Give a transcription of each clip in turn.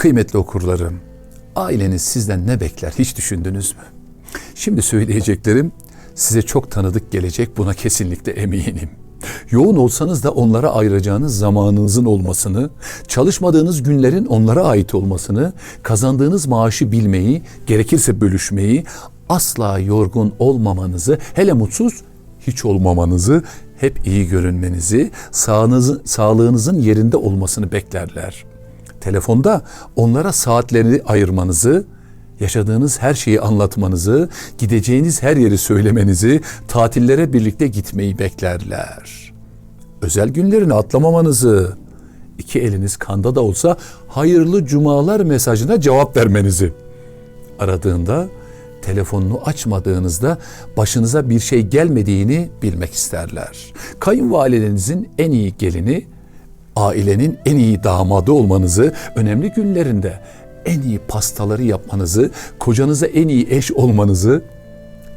Kıymetli okurlarım, aileniz sizden ne bekler hiç düşündünüz mü? Şimdi söyleyeceklerim size çok tanıdık gelecek buna kesinlikle eminim. Yoğun olsanız da onlara ayıracağınız zamanınızın olmasını, çalışmadığınız günlerin onlara ait olmasını, kazandığınız maaşı bilmeyi, gerekirse bölüşmeyi, asla yorgun olmamanızı, hele mutsuz hiç olmamanızı, hep iyi görünmenizi, sağınızı, sağlığınızın yerinde olmasını beklerler. Telefonda onlara saatlerini ayırmanızı, yaşadığınız her şeyi anlatmanızı, gideceğiniz her yeri söylemenizi, tatillere birlikte gitmeyi beklerler. Özel günlerini atlamamanızı, iki eliniz kanda da olsa hayırlı cumalar mesajına cevap vermenizi, aradığında telefonunu açmadığınızda başınıza bir şey gelmediğini bilmek isterler. Kayınvalidenizin en iyi gelini, ailenin en iyi damadı olmanızı, önemli günlerinde en iyi pastaları yapmanızı, kocanıza en iyi eş olmanızı,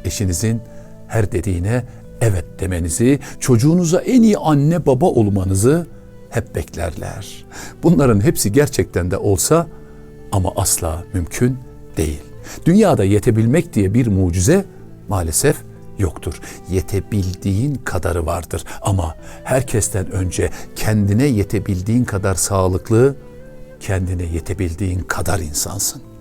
eşinizin her dediğine evet demenizi, çocuğunuza en iyi anne baba olmanızı hep beklerler. Bunların hepsi gerçekten de olsa ama asla mümkün değil. Dünyada yetebilmek diye bir mucize maalesef yoktur. Yetebildiğin kadarı vardır ama herkesten önce kendine yetebildiğin kadar sağlıklı, kendine yetebildiğin kadar insansın.